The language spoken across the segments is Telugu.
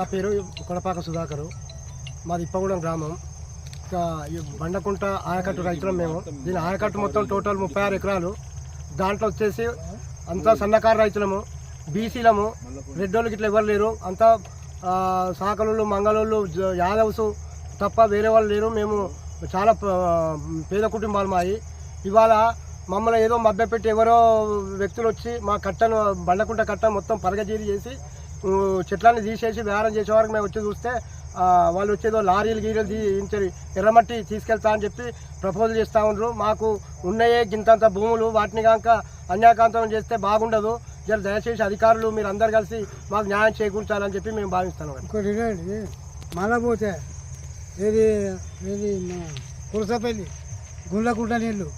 నా పేరు కొడపాక సుధాకరు. మాది ఇప్పగూడెం గ్రామం. ఇక బండకుంట ఆయకట్టు రైతులం మేము. దీని ఆయకట్టు మొత్తం టోటల్ ముప్పై ఆరు ఎకరాలు. దాంట్లో వచ్చేసి అంతా సన్నకారు రైతులము బీసీలము రెడ్డోళ్ళకి ఇట్లా ఎవరు లేరు. అంతా సాకలు మంగళూళ్ళు యాదవ్స్ తప్ప వేరే వాళ్ళు లేరు. మేము చాలా పేద కుటుంబాలు మాయి. ఇవాళ మమ్మల్ని ఏదో మభ్యపెట్టి ఎవరో వ్యక్తులు వచ్చి మా కట్టను బండకుంట కట్ట మొత్తం పరగజీరి చేసి చెట్లన్నీ తీసేసి వ్యారం చేసే వరకు మేము వచ్చి చూస్తే వాళ్ళు వచ్చేదో లారీలు గీరీలు తీయించారు ఎర్రమట్టి తీసుకెళ్తా అని చెప్పి ప్రపోజల్ చేస్తూ ఉండరు. మాకు ఉన్నాయే గింతంత భూములు వాటిని కాక అన్యాకాంతం చేస్తే బాగుండదు. జర దయచేసి అధికారులు మీరు అందరు కలిసి మాకు న్యాయం చేకూర్చాలని చెప్పి మేము భావిస్తాం ఇంకోటి మళ్ళా పోతే ఏది ఏది కురసపల్లి గుండ్లకుంట నీళ్ళు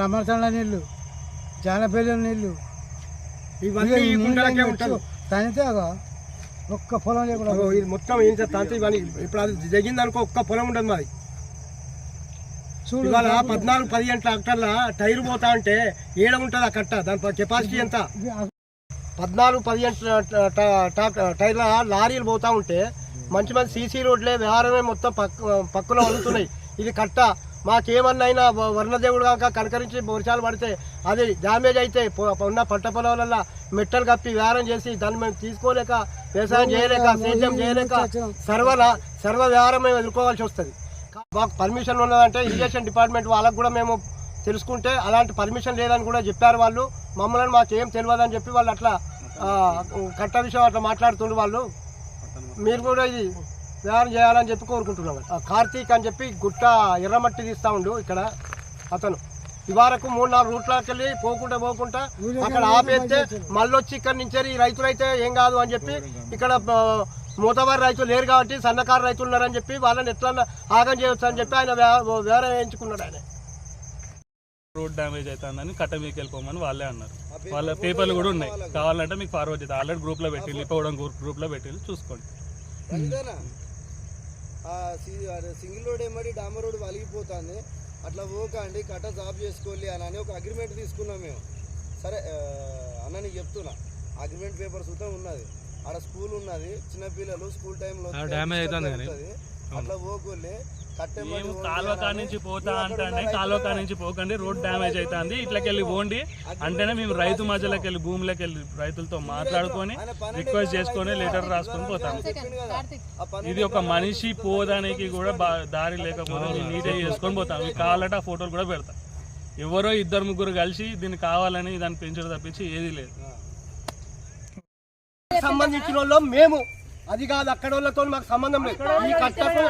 లమ్మర్చండ నీళ్ళు జానపల్లి నీళ్ళు ఇవన్నీ తనితే ఒక్క పొలం లేకుండా ఇది మొత్తం ఏం చేస్తా ఇవన్నీ ఇప్పుడు అది జరిగింది అనుకో ఒక్క పొలం ఉండదు మాది ఇవాళ పద్నాలుగు పదిహేను ట్రాక్టర్ల టైర్ పోతా అంటే ఏడ ఉంటుంది ఆ కట్ట? దాని కెపాసిటీ ఎంత? పద్నాలుగు పదిహేను టైర్ల లారీలు పోతా ఉంటే మంచి మంచి సీసీ రోడ్లే వ్యవహారమే మొత్తం పక్క పక్కన వదులుతున్నాయి ఇది కట్ట మాకేమన్నా వర్ణదేవుడు కాక కనకరించి వర్షాలు పడితే అది డ్యామేజ్ అయితే ఉన్న పంట పొలాలల్లో మెట్టలు కప్పి వ్యవహారం చేసి దాన్ని మేము తీసుకోలేక వ్యవసాయం చేయలేక సేద్యం చేయలేక సర్వల సర్వ వ్యవహారం మేము ఎదుర్కోవాల్సి వస్తుంది. మాకు పర్మిషన్ ఉన్నదంటే ఇరిగేషన్ డిపార్ట్మెంట్ వాళ్ళకు కూడా మేము తెలుసుకుంటే అలాంటి పర్మిషన్ లేదని కూడా చెప్పారు వాళ్ళు. మమ్మల్ని మాకు ఏం తెలియదని చెప్పి వాళ్ళు అట్లా కట్ట విషయం అట్లా మాట్లాడుతుండ్రు వాళ్ళు. మీరు కూడా ఇది వ్యవహారం చేయాలని చెప్పి కోరుకుంటున్నాం. ఆ, కార్తీక్ అని చెప్పి గుట్ట ఎర్రమట్టి తీస్తా ఉండు ఇక్కడ అతను. ఇవారకు మూడు నాలుగు రూట్లకి వెళ్ళి పోకుండా పోకుండా అక్కడ ఆపేస్తే మళ్ళీ వచ్చి ఇక్కడ నుంచి ఈ రైతులైతే ఏం కాదు అని చెప్పి ఇక్కడ మూతవారి రైతులు లేరు కాబట్టి సన్నకారు రైతులు ఉన్నారని చెప్పి వాళ్ళని ఎట్లా ఆగం చేయొచ్చు అని చెప్పి ఆయన వేరే వేయించుకున్నాడు ఆయన. రోడ్ డ్యామేజ్ అవుతుందని కట్ట మీకు వెళ్ళిపోమని వాళ్ళే అన్నారు. వాళ్ళ పేపర్లు కూడా ఉన్నాయి. కావాలంటే మీకు ఫార్వర్డ్ చేద్దాం ఆల్రెడీ గ్రూప్లో పెట్టింది ఇప్పవడం గ్రూప్లో పెట్టింది చూసుకోండి. సింగిల్ రోడ్ ఏమడి డామర్ రోడ్ వలిగిపోతుంది. అట్లా పోకండి కట్ట జాబ్ చేసుకోవాలి అని అని ఒక అగ్రిమెంట్ తీసుకున్నాం మేము. సరే అన్న నీకు చెప్తున్నా. అగ్రిమెంట్ పేపర్ సుతం ఉన్నది. ఆడ స్కూల్ ఉన్నది చిన్నపిల్లలు స్కూల్ టైంలో. అట్లా పోకోలే. మేము కాలువ నుంచి పోతా అంటే కాలువ కాడ నుంచి పోకండి రోడ్ డ్యామేజ్ అవుతుంది ఇట్లకి వెళ్ళి పోండి. అంటేనే మేము రైతు మధ్యలోకి వెళ్ళి భూమిలోకి వెళ్ళి రైతులతో మాట్లాడుకొని రిక్వెస్ట్ చేసుకొని లెటర్ రాసుకొని పోతాం ఇది ఒక మనిషి పోదానికి కూడా దారి లేకపోతే నీట్గా చేసుకొని పోతాం. మీకు కావాలంటే ఆ ఫోటోలు కూడా పెడతాం. ఎవరో ఇద్దరు ముగ్గురు కలిసి దీన్ని కావాలని దాన్ని పెంచడం తప్పించి ఏది లేదు. సంబంధించిన వాళ్ళం మేము. అది కాదు అక్కడ వాళ్ళతో మాకు సంబంధం లేదు. ఈ కట్టకు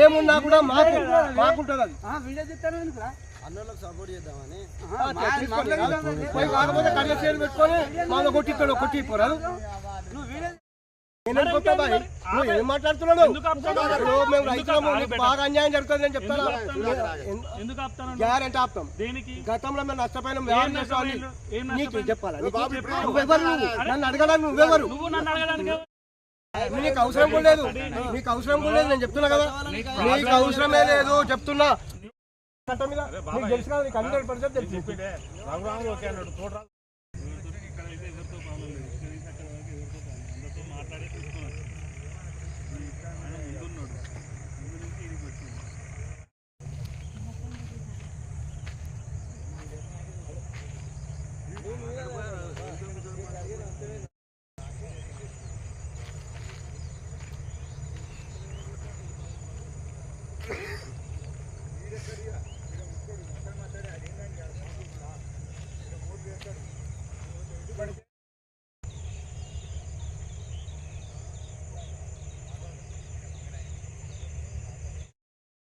ఏమున్నా కూడా మాకు మాకుంటుంది అది. అన్నలకు సపోర్ట్ చేద్దామని. ఆ, తీసుకోండి. పోయి కాకపోతే కళ్ళ చేలు పెట్టుకొని మాలో కొట్టా బాయ్? నువ్వు ఏం మేము రైతులము బాగా అన్యాయం జరుగుతుంది అని చెప్తాను ఎందుకు ఆపుతాను? గ్యారెంటీ ఆపుతాం. దేనికి? గతంలో మేము నష్టపోయిన నీకు? చెప్పాలా? నువ్వెవరు? నువ్వు నన్ను అడగడానికి నువ్వెవరు నీకు అవసరం కూడా లేదు. నీకు అవసరం కూడా లేదు నేను చెప్తున్నా కదా. నీకు అవసరమే లేదు చెప్తున్నా. తెలుసు కదా నీకు హండ్రెడ్ పర్సెంట్ తెలుసు. ఇక్కడ